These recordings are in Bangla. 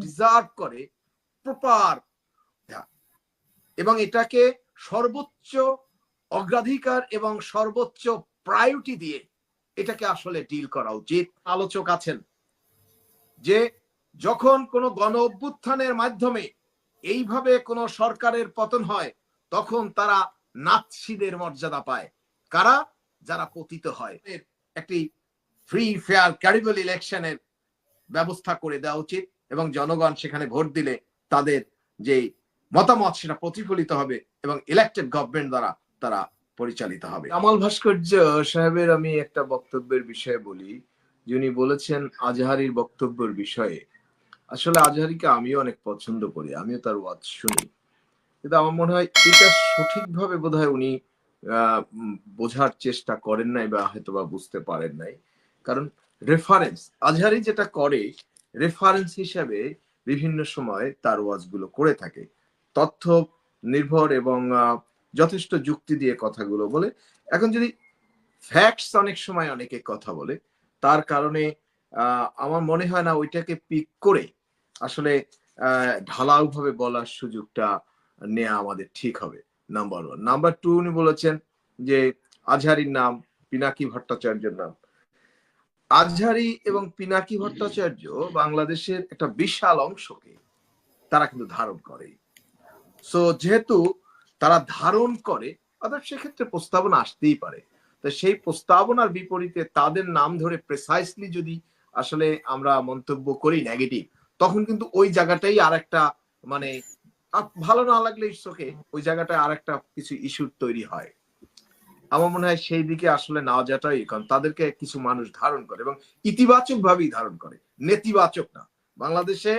ডিজার্ভ করে প্রপার এবং এটাকে সর্বোচ্চ অগ্রাধিকার এবং সর্বোচ্চ প্রায়োরিটি দিয়ে এটাকে আসলে ডিল করা উচিত। আলোচক আছেন যে যখন কোনো গণ অভ্যুত্থানের মাধ্যমে এইভাবে কোনো সরকারের পতন হয়, তখন তারা নাৎসিদের মর্যাদা পায়। কারা? যারা পতিত হয়। একটি ফ্রি ফেয়ার ক্যারিবল ইলেকশনের ব্যবস্থা করে দেওয়া উচিত। এবং জনগণ সেখানে ভোট দিলে তাদের যে মতামত সেটা প্রতিফলিত হবে এবং ইলেক্টেড গভর্নমেন্ট দ্বারা তারা পরিচালিত হবে। কামাল ভাস্কর্য সাহেবের আমি একটা বক্তব্যের বিষয়ে বলি। যিনি বলেছেন আজহারির বক্তব্যের বিষয়ে। আসলে আজহারিকে আমিও অনেক পছন্দ করি, আমিও তার ওয়াজ শুনি। কিন্তু আমার মনে হয় এটা সঠিকভাবে বোধহয় উনি বোঝার চেষ্টা করেন নাই বা হয়তো বা বুঝতে পারেন নাই। কারণ রেফারেন্স আজহারি যেটা করে রেফারেন্স হিসাবে বিভিন্ন সময় তার ওয়াজগুলো করে থাকে। তথ্য নির্ভর এবং যথেষ্ট যুক্তি দিয়ে কথাগুলো বলে। এখন যদি ফ্যাক্টস অনেক সময় অনেকে কথা বলে, তার কারণে আমার মনে হয় না ওইটাকে পিক করে আসলে ঢালাওভাবে বলার সুযোগটা নেওয়া আমাদের ঠিক হবে নাম্বার ওয়ান নাম্বার টু উনি বলেছেন যে, আজহারির নাম, পিনাকি ভট্টাচার্যের নাম। আজহারি এবং পিনাকি ভট্টাচার্য বাংলাদেশের একটা বিশাল অংশকে তারা কিন্তু ধারণ করে। সো যেহেতু তারা ধারণ করে অর্থাৎ সেক্ষেত্রে প্রস্তাবনা আসতেই পারে। তো সেই প্রস্তাবনার বিপরীতে তাদের নাম ধরে প্রেসাইসলি যদি আসলে আমরা মন্তব্য করি নেগেটিভ তখন কিন্তু ওই জায়গাটাই আর একটা মানে ভালো না লাগলে ইটসোকে ওই জায়গাটায় আর একটা কিছু ইস্যু তৈরি হয়। আমার মনে হয় সেই দিকে আসলে না যাওয়াটাই কারণ তাদেরকে কিছু মানুষ ধারণ করে এবং ইতিবাচক ভাবেই ধারণ করে। নেতিবাচক না। বাংলাদেশে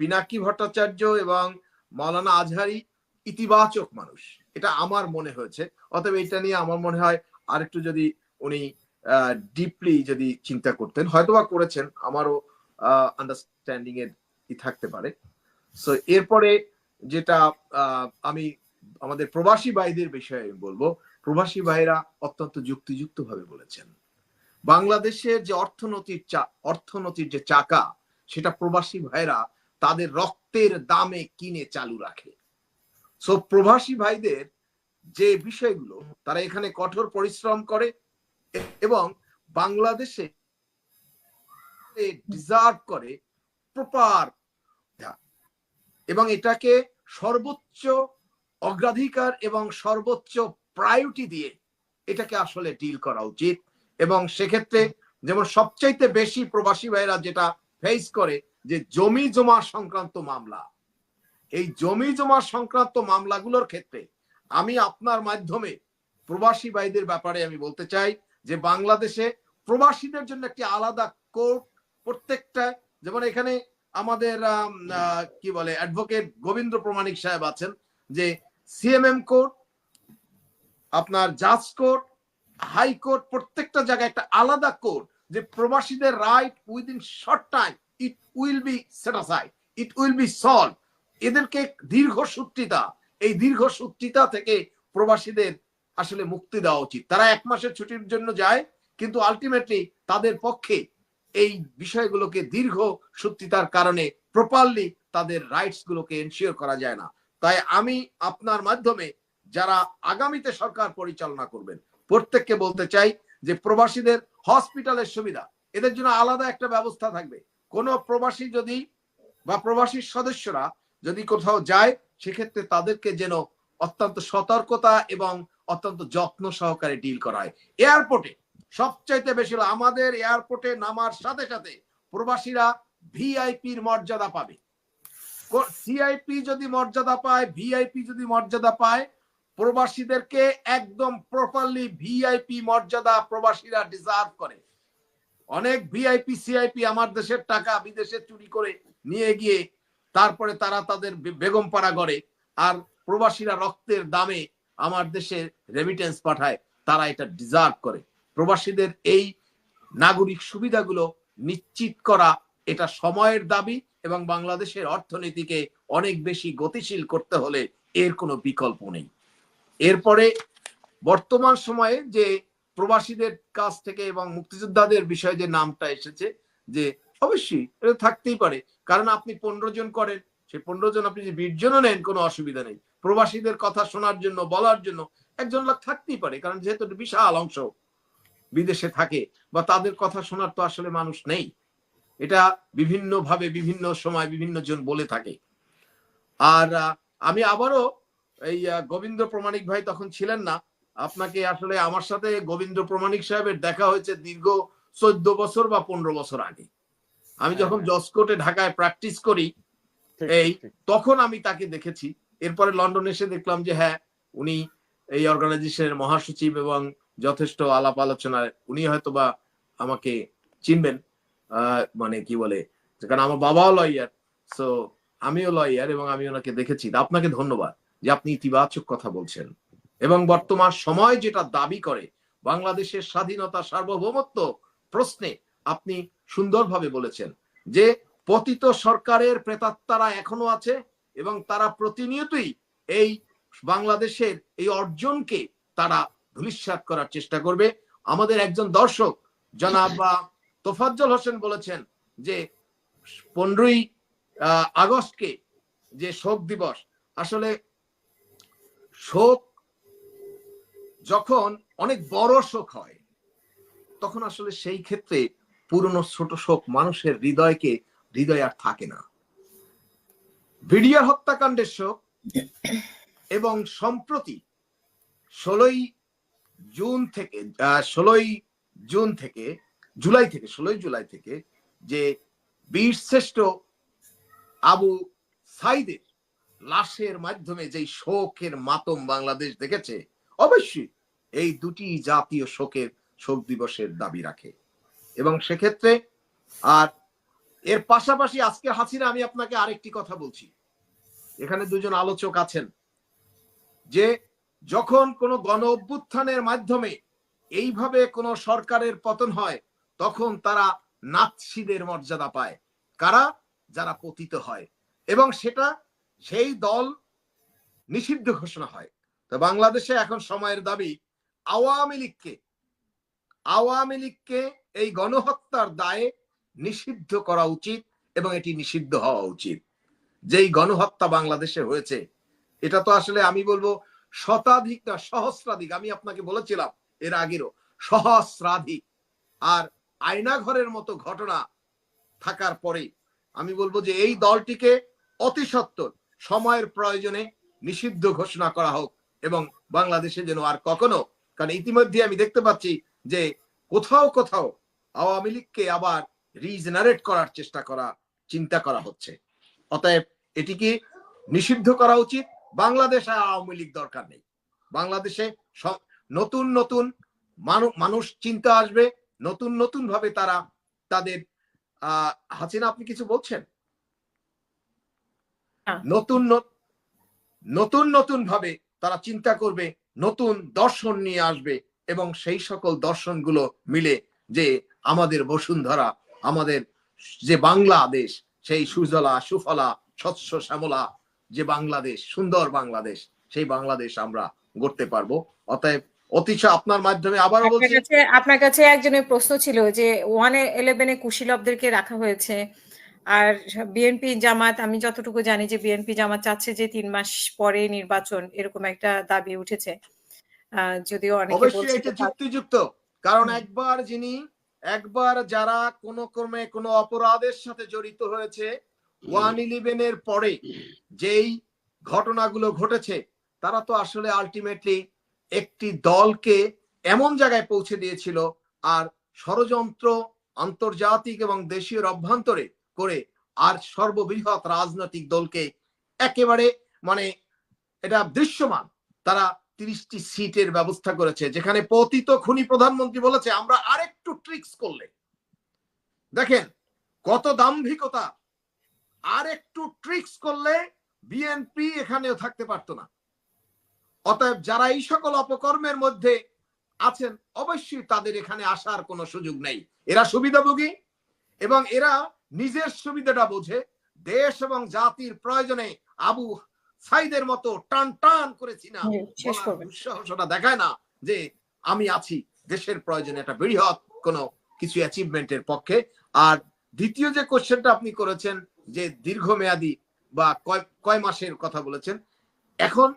পিনাকি ভট্টাচার্য এবং মৌলানা আজহারি ইতিবাচক মানুষ। এটা আমার মনে হয়েছে। অতএব এটা নিয়ে আমার মনে হয় আরেকটু যদি উনি ডিপলি যদি চিন্তা করতেন, হয়তোবা করেছেন, আমারও আন্ডারস্ট্যান্ডিং এর থাকতে পারে। সো এরপরে যেটা আমি, আমাদের প্রবাসী ভাইদের বিষয়ে বলব প্রবাসী ভাইরা অত্যন্ত যুক্তিযুক্ত ভাবে বলেছেন। বাংলাদেশের যে অর্থনৈতিক চা- অর্থনৈতিক যে চাকা, সেটা প্রবাসী ভাইরা তাদের রক্তের দামে কিনে চালু রাখে। সো প্রবাসী ভাইদের যে বিষয়গুলো, তারা এখানে কঠোর পরিশ্রম করে এবং বাংলাদেশে ডিজার্ভ করে প্রপার। এবং এটাকে সর্বোচ্চ অগ্রাধিকার এবং সর্বোচ্চ প্রায়োরিটি দিয়ে এটাকে আসলে ডিল করা উচিত। এবং সেক্ষেত্রে যেমন সবচাইতে বেশি প্রবাসী ভাইরা যেটা ফেস করে যে জমি জমা সংক্রান্ত মামলা। এই জমি জমা সংক্রান্ত মামলাগুলোর ক্ষেত্রে আমি আপনার মাধ্যমে প্রবাসী ভাইদের ব্যাপারে আমি বলতে চাই যে বাংলাদেশে প্রবাসীদের জন্য একটি আলাদা কোর্ট প্রত্যেকটা, যেমন এখানে আমাদের কি বলে অ্যাডভোকেট গোবিন্দ প্রমাণিক সাহেব আছেন যে সিএমএম কোর্ট আপনার জাজ কোর্ট হাইকোর্ট প্রত্যেকটা জায়গায় একটা আলাদা কোর্ট যে প্রবাসীদের right within short time, it will be set aside it will be solve এদেরকে দীর্ঘ সূত্রিতা, এই দীর্ঘ সূত্রিতা থেকে প্রবাসীদের আসলে মুক্তি দেওয়া উচিত। তারা এক মাসের ছুটির জন্য যায়, কিন্তু আলটিমেটলি তাদের পক্ষে এই বিষয়গুলোকে দীর্ঘ সূত্রিতার কারণে প্রপারলি তাদের রাইটস গুলোকে এনশিওর করা যায় না। তাই আমি আপনার মাধ্যমে যারা আগামীতে সরকার পরিচালনা করবেন। প্রত্যেককে বলতে চাই যে প্রবাসীদের হসপিটালের সুবিধা, এদের জন্য আলাদা একটা ব্যবস্থা থাকবে। কোন প্রবাসী যদি বা প্রবাসীর সদস্যরা যদি কোথাও যায়, সেক্ষেত্রে তাদেরকে যেন অত্যন্ত সতর্কতা এবং অত্যন্ত যত্ন সহকারে ডিল করা হয় এয়ারপোর্টে সবচাইতে বেশি আমাদের এয়ারপোর্টে নামার সাথে সাথে প্রবাসীরা ভিআইপির মর্যাদা পাবে। সিআইপি যদি মর্যাদা পায়, ভিআইপি যদি মর্যাদা পায় প্রবাসীদেরকে একদম প্রপারলি ভিআইপি মর্যাদা প্রবাসীরা ডিজার্ভ করে। অনেক ভিআইপি সিআইপি আমার দেশের টাকা বিদেশে চুরি করে নিয়ে গিয়ে তারপরে তারা তাদের বেগম পাড়া করে আর প্রবাসীরা রক্তের দামে আমার দেশে রেমিটেন্স পাঠায়, তারা এটা ডিজার্ভ করে। প্রবাসীদের এই নাগরিক সুবিধাগুলো নিশ্চিত করা এটা সময়ের দাবি এবং বাংলাদেশের অর্থনীতিকে অনেক বেশি গতিশীল করতে হলে এর কোনো বিকল্প নেই। এরপরে বর্তমান সময়ে যে প্রবাসীদের কাছ থেকে এবং মুক্তিযোদ্ধাদের বিষয়ে যে নামটা এসেছে, যে অবশ্যই এটা থাকতেই পারে। কারণ আপনি পনেরো জন করেন, সেই পনেরো জন আপনি যে বিশ নেন, কোনো অসুবিধা নেই। প্রবাসীদের কথা শোনার জন্য, বলার জন্য একজন লোক থাকতেই পারে, কারণ যেহেতু বিশাল অংশ বিদেশে থাকে, বা তাদের কথা শোনার তো আসলে মানুষ নেই। এটা বিভিন্ন ভাবে বিভিন্ন সময় বিভিন্ন জন বলে থাকে। আর আমি আবারও এই গোবিন্দ প্রমাণিক ভাই তখন ছিলেন না। আপনাকে আসলে আমার সাথে গোবিন্দ প্রমাণিক সাহেবের দেখা হয়েছে দীর্ঘ চোদ্দ বছর বা পনেরো বছর আগে। আমি যখন হ্যাঁ। জসকোটে ঢাকায় প্র্যাকটিস করি এই তখন আমি তাকে দেখেছি। এরপরে লন্ডন এসে দেখলাম যে হ্যাঁ উনি এই অর্গানাইজেশনের মহাসচিব এবং যথেষ্ট আলাপ আলোচনায় উনি হয়তো বা আমাকে চিনবেন। আহ, মানে কি বলে কারণ আমার বাবাও লয়ার সো আমিও লয়ার এবং আমি ওনাকে দেখেছি। আপনাকে ধন্যবাদ। যে আপনি ইতিবাচক কথা বলছেন। এবং বর্তমান সময় যেটা দাবি করে, বাংলাদেশের স্বাধীনতা সার্বভৌমত্ব প্রশ্নে আপনি সুন্দরভাবে বলেছেন যে পতিত সরকারের প্রেতাত্মারা এখনও আছে এবং তারা প্রতিনিয়তই এই বাংলাদেশের এই অর্জনকে তারা ধূলিসাৎ করার চেষ্টা করবে। আমাদের একজন দর্শক, জনাব তোফাজ্জল হোসেন বলেছেন যে পনেরোই আগস্টকে যে শোক দিবস, আসলে শোক যখন অনেক বড় শোক হয়, তখন আসলে সেই ক্ষেত্রে পুরনো ছোট শোক মানুষের হৃদয়কে, হৃদয় আর থাকে না। ভিডিয়ার হত্যাকাণ্ডের শোক এবং সম্প্রতি ষোলোই জুন থেকে ষোলোই জুন থেকে, জুলাই থেকে, ষোলোই জুলাই থেকে যে বীর শ্রেষ্ঠ আবু সাইদের লাশের মাধ্যমে যেই শোকের মাতম বাংলাদেশ দেখেছে, অবশ্যই এই দুটি জাতীয় শোকের শোক দিবসের দাবি রাখে। এবং সেক্ষেত্রে আর এর পাশাপাশি আজকে হাসিনা, আমি আপনাকে আরেকটি কথা বলছি। এখানে দুজন আলোচক আছেন যে যখন কোনো গণ অভ্যুত্থানের মাধ্যমে এইভাবে কোনো সরকারের পতন হয়, তখন তারা নাৎসিদের মর্যাদা পায়। কারা? যারা পতিত হয়। এবং সেটা সেই দল নিষিদ্ধ ঘোষণা হয়। তো বাংলাদেশে এখন সময়ের দাবি, আওয়ামী লীগকে আওয়ামী লীগকে এই গণহত্যার দায়ে নিষিদ্ধ করা উচিত এবং এটি নিষিদ্ধ হওয়া উচিত। যেই গণহত্যা বাংলাদেশে হয়েছে, এটা তো আসলে আমি বলব শতাধিক না, সহস্রাধিক, আমি আপনাকে বলেছিলাম এর আগেরও, সহস্রাধিক। আর আয়নাঘরের মতো ঘটনা থাকার পরে আমি বলব যে এই দলটিকে অতি সত্বর সময়ের প্রয়োজনে নিষিদ্ধ ঘোষণা করা হোক এবং বাংলাদেশে যেন আর কখনো, কারণ ইতিমধ্যে আমি দেখতে পাচ্ছি যে কোথাও কোথাও আওয়ামী লীগকে আবার রিজেনারেট করার চেষ্টা করা, চিন্তা করা হচ্ছে। অতএব এটি কি নিষিদ্ধ করা উচিত? বাংলাদেশে আওয়ামী লীগ দরকার নেই। বাংলাদেশে নতুন নতুন মানুষ চিন্তা আসবে, নতুন নতুন ভাবে তারা তাদের, আহ, হাসিনা আপনি কিছু বলছেন। নতুন নতুন নতুন ভাবে তারা চিন্তা করবে নতুন দর্শন নিয়ে আসবে এবং সেই সকল দর্শনগুলো মিলে যে আমাদের বসুন্ধরা আমাদের যে বাংলাদেশ সেই সুজলা সুফলা স্বচ্ছ শ্যামলা যে বাংলাদেশ সুন্দর বাংলাদেশ সেই বাংলাদেশ আমরা গড়তে পারব। অতএব অতিশা আপনার মাধ্যমে আবারও বলছি। কাছে আপনার কাছে একজনের প্রশ্ন ছিল যে ওয়ান ইলেভেনে কুশীলবদেরকে রাখা হয়েছে। আর বিএনপি জামাত আমি যতটুকু জানি যে বিএনপি জামাত চাচ্ছে যে তিন মাস পরে নির্বাচন এরকম একটা দাবি উঠেছে। আহ, যদিও অনেকে বলছে এটা যুক্তিযুক্ত। কারণ একবার যিনি একবার যারা কোন ক্রমে কোনো অপরাধের সাথে জড়িত হয়েছে ওয়ান ইলেভেনের পরে যেই ঘটনাগুলো ঘটেছে তারা তো আসলে আলটিমেটলি একটি দলকে এমন জায়গায় পৌঁছে দিয়েছিল। আর ষড়যন্ত্র আন্তর্জাতিক এবং দেশীয় অভ্যন্তরে করে আর সর্ববৃহৎ রাজনৈতিক দলকে একেবারে মানে এটা দৃশ্যমান। তারা তিরিশটি সিটের ব্যবস্থা করেছে, যেখানে পতিত খুনি প্রধানমন্ত্রী বলেছে, আমরা আরেকটু ট্রিক্স করলে। দেখেন কত দাম্ভিকতা। আর একটু ট্রিক্স করলে বিএনপি এখানেও থাকতে পারতো না। অতএব যারা এই সকল অপকর্মের মধ্যে আছেন, অবশ্যই তাদের এখানে আসার কোনো সুযোগ নেই। এরা সুবিধাভোগী এবং এরা নিজের সুবিধাটা বোঝে দেশ এবং জাতির প্রয়োজনে আবু সাইদের মতো টান টান করেছি না দুঃসাহসটা দেখায় না যে আমি আছি দেশের প্রয়োজনে একটা বৃহৎ কোনো কিছু অ্যাচিভমেন্টের পক্ষে। আর দ্বিতীয় যে কোশ্চেনটা আপনি করেছেন যে দীর্ঘমেয়াদী বা কয় কয় মাসের কথা বলেছেন এখন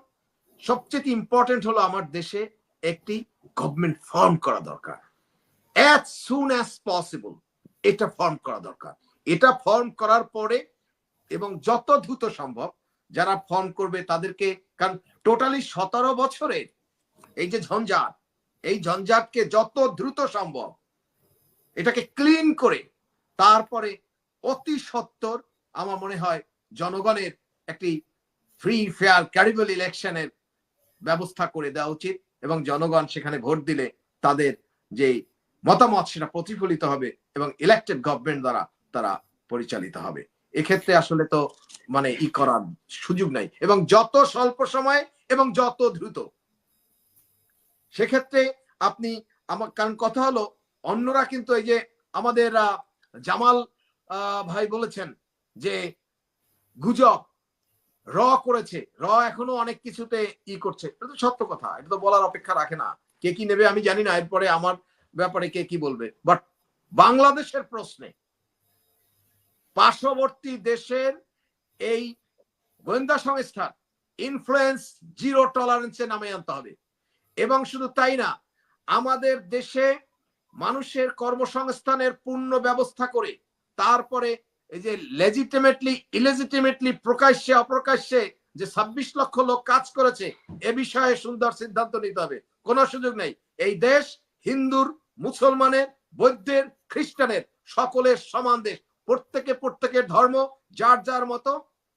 সবচেয়ে ইম্পর্টেন্ট হলো আমার দেশে একটি গভর্নমেন্ট ফর্ম করা দরকার। অ্যাজ সুন অ্যাজ পসিবল এটা ফর্ম করা দরকার। এটা ফর্ম করার পরে এবং যত দ্রুত সম্ভব যারা ফর্ম করবে তাদেরকে, কারণ টোটালি সতেরো বছরের এই যে ঝঞ্ঝাট, এই ঝঞ্ঝাটকে যত দ্রুত সম্ভব এটাকে ক্লিন করে তারপরে অতি সত্তর আমার মনে হয় জনগণের একটি ফ্রি ফেয়ার ক্যারিবল ইলেকশনের ব্যবস্থা করে দেওয়া উচিত এবং জনগণ সেখানে ভোট দিলে তাদের যে মতামত সেটা প্রতিফলিত হবে এবং ইলেকটেড গভর্নমেন্ট দ্বারা তারা পরিচালিত হবে। এক্ষেত্রে আসলে তো মানে ই করার সুযোগ নাই। এবং যত স্বল্প সময় এবং যত দ্রুত। সেক্ষেত্রে আপনি আমার, কারণ কথা হলো, অন্যরা কিন্তু এই যে আমাদের জামাল ভাই বলেছেন যে গুজব, র করেছে। র এখনও অনেক কিছুতে ই করছে। এটা তো সত্য কথা। এটা তো বলার অপেক্ষা রাখে না। কে কি নেবে আমি জানি না। এরপরে আমার ব্যাপারে কে কি বলবে। বাট বাংলাদেশের প্রশ্নে পার্শ্ববর্তী দেশের এই গোয়েন্দা সংস্থার ইনফ্লুয়েন্স জিরো টলারেন্সে নামে আনতে হবে। এবং শুধু তাই না, আমাদের দেশে মানুষের কর্মসংস্থানের পূর্ণ ব্যবস্থা করে, তারপরে এই যে লেজিটিমেটলি ইলেজিটিমেটলি প্রকাশ্যে, অপ্রকাশ্যে যে ছাব্বিশ লক্ষ লোক কাজ করেছে, এ বিষয়ে সুন্দর সিদ্ধান্ত নিতে হবে। কোনো সুযোগ নেই। এই দেশ হিন্দুর, মুসলমানের, বৌদ্ধের, খ্রিস্টানের সকলের সমান দেশ। প্রত্যেকে প্রত্যেকের ধর্ম যার যার মতো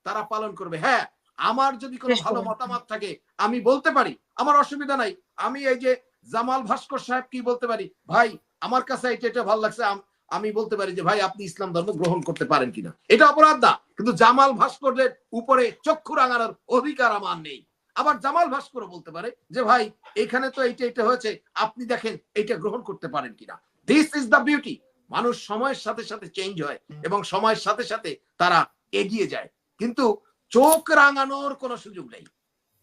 তারা পালন করবে। হ্যাঁ আমার যদি কোনো ভালো মতামত থাকে আমি বলতে পারি আমার অসুবিধা নাই। আমি এই যে জামাল ভাস্কর সাহেব কি বলতে পারি? ভাই আমার কাছে এটা এটা ভালো লাগছে আমি বলতে পারি যে ভাই আপনি ইসলাম ধর্ম গ্রহণ করতে পারেন কিনা। এটা অপরাধ না কিন্তু জামাল ভাস্করের উপরে চক্ষু রাঙানোর অধিকার আমার নেই। আবার জামাল ভাস্কর বলতে পারে যে ভাই এখানে তো এইটা এটা হয়েছে আপনি দেখেন এটা গ্রহণ করতে পারেন কিনা। দিস ইজ দ্য বিউটি মানুষ সময়ের সাথে সাথে চেঞ্জ হয় এবং সময়ের সাথে সাথে তারা এগিয়ে যায়। কিন্তু চোখ রাঙানোর কোনো সুযোগ নেই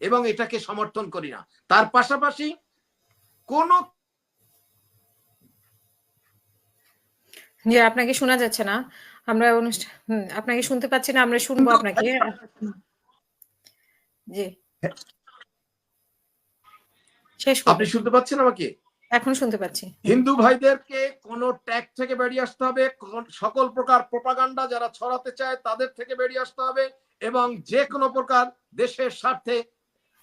এবং এটাকে সমর্থন করি না। তার পাশাপাশি কোন জি আপনাকে শোনা যাচ্ছে না। আমরা অনুষ্ঠান আপনাকে শুনতে পাচ্ছি না আমরা শুনব আপনাকে। জি। শেষ আপনি শুনতে পাচ্ছেন আমাকে? এখন শুনতে পাচ্ছি। হিন্দু ভাইদেরকে কোন ট্যাগ থেকে বেরিয়ে আসতে হবে। সকল প্রকার প্রপাগান্ডা যারা ছড়াতে চায় তাদের থেকে বেরিয়ে আসতে হবে এবং যে কোনো প্রকার দেশের স্বার্থে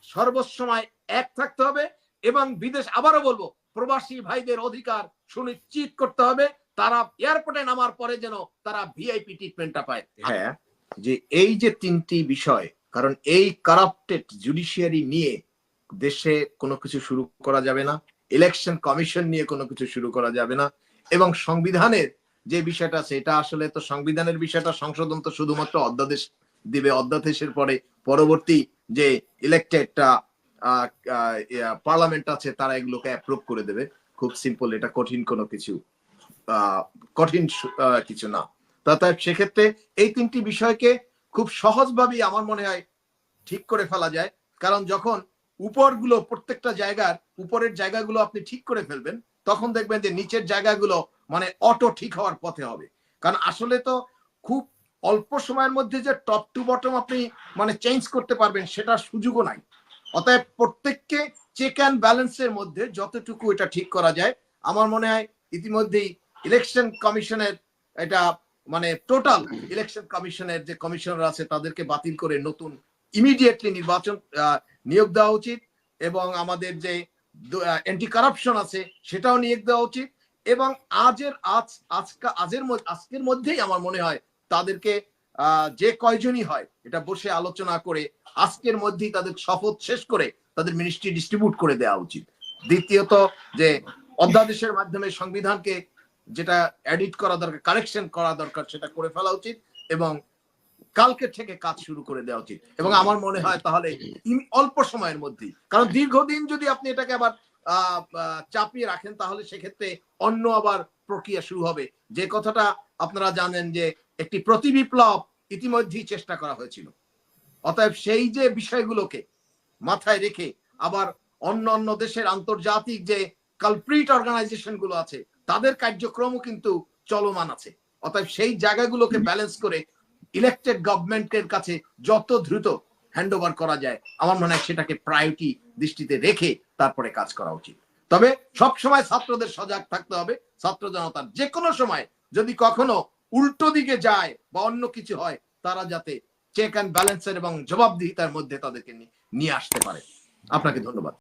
সর্বসময় এক থাকতে হবে এবং বিদেশ আবারও বলব প্রবাসী ভাইদের অধিকার সুনিশ্চিত করতে হবে। তারা এয়ারপোর্টে নামার পরে যেন তারা ভিআইপি ট্রিটমেন্টটা পায়। হ্যাঁ যে এই যে তিনটি বিষয় কারণ এই কারাপ্টেড জুডিশিয়ারি নিয়ে দেশে কোনো কিছু শুরু করা যাবে না। ইলেকশন কমিশন নিয়ে কোনো কিছু শুরু করা যাবে না। এবং সংবিধানের যে বিষয়টা এটা আসলে তো সংবিধানের বিষয়টা সংশোধন তো শুধুমাত্র অধ্যাদেশ দিবে। অধ্যাদেশের পরে পরবর্তী যে ইলেক্টেডটা পার্লামেন্ট আছে, তারা এগুলোকে অ্যাপ্রুভ করে দেবে। খুব সিম্পল এটা কঠিন কোনো কিছু কঠিন কিছু না। তাই সেক্ষেত্রে এই তিনটি বিষয়কে খুব সহজভাবেই আমার মনে হয় ঠিক করে ফেলা যায়। কারণ যখন উপরগুলো প্রত্যেকটা জায়গার উপরের জায়গাগুলো আপনি ঠিক করে ফেলবেন, তখন দেখবেন যে নিচের জায়গাগুলো মানে অটো ঠিক হওয়ার পথে হবে। কারণ আসলে তো খুব অল্প সময়ের মধ্যে যে টপ টু বটম আপনি মানে চেঞ্জ করতে পারবেন সেটার সুযোগও নাই। অতএব প্রত্যেককে চেক অ্যান্ড ব্যালেন্সের মধ্যে যতটুকু এটা ঠিক করা যায়, আমার মনে হয় ইতিমধ্যেই ইলেকশন কমিশনের এটা মানে টোটাল ইলেকশন কমিশনের যে কমিশনার আছে তাদেরকে বাতিল করে নতুন ইমিডিয়েটলি নির্বাচন নিয়োগ দেওয়া উচিত এবং আমাদের যে অ্যান্টি কারাপশন আছে, সেটাও নিয়োগ দেওয়া উচিত এবং আজের আজ, আজকা আজের আজকের মধ্যেই আমার মনে হয় তাদেরকে যে কয়জনই হয়, এটা বসে আলোচনা করে আজকের মধ্যেই তাদের শপথ শেষ করে তাদের মিনিস্ট্রি ডিস্ট্রিবিউট করে দেওয়া উচিত। দ্বিতীয়ত যে অধ্যাদেশের মাধ্যমে সংবিধানকে যেটা এডিট করা দরকার কারেকশন করা দরকার, সেটা করে ফেলা উচিত এবং কালকে থেকে কাজ শুরু করে দেওয়া উচিত। এবং আমার মনে হয় তাহলে অল্প সময়ের মধ্যেই। কারণ দীর্ঘদিন যদি আপনি এটাকে আবার চাপিয়ে রাখেন, তাহলে সেক্ষেত্রে অন্য আবার প্রক্রিয়া শুরু হবে। যে কথাটা আপনারা জানেন যে একটি প্রতি বিপ্লব ইতিমধ্যেই চেষ্টা করা হয়েছিল। অতএব সেই যে বিষয়গুলোকে মাথায় রেখে আবার অন্য অন্য দেশের আন্তর্জাতিক যে কালপ্রিট অর্গানাইজেশনগুলো আছে, তাদের কার্যক্রমও কিন্তু চলমান আছে। অতএব সেই জায়গাগুলোকে ব্যালেন্স করে ইলেকটেড গভর্নমেন্টের কাছে যত দ্রুত হ্যান্ড করা যায়, আমার মনে হয় সেটাকে প্রায়োরিটি দৃষ্টিতে রেখে তারপরে কাজ করা উচিত। তবে সব সময় ছাত্রদের সজাগ থাকতে হবে, ছাত্র জনতার যে কোনো সময় যদি কখনো উল্টো দিকে যায় বা অন্য কিছু হয়, তারা যাতে চেক অ্যান্ড ব্যালেন্সের এবং জবাবদিহিতার মধ্যে তাদেরকে নিয়ে আসতে পারে। আপনাকে ধন্যবাদ।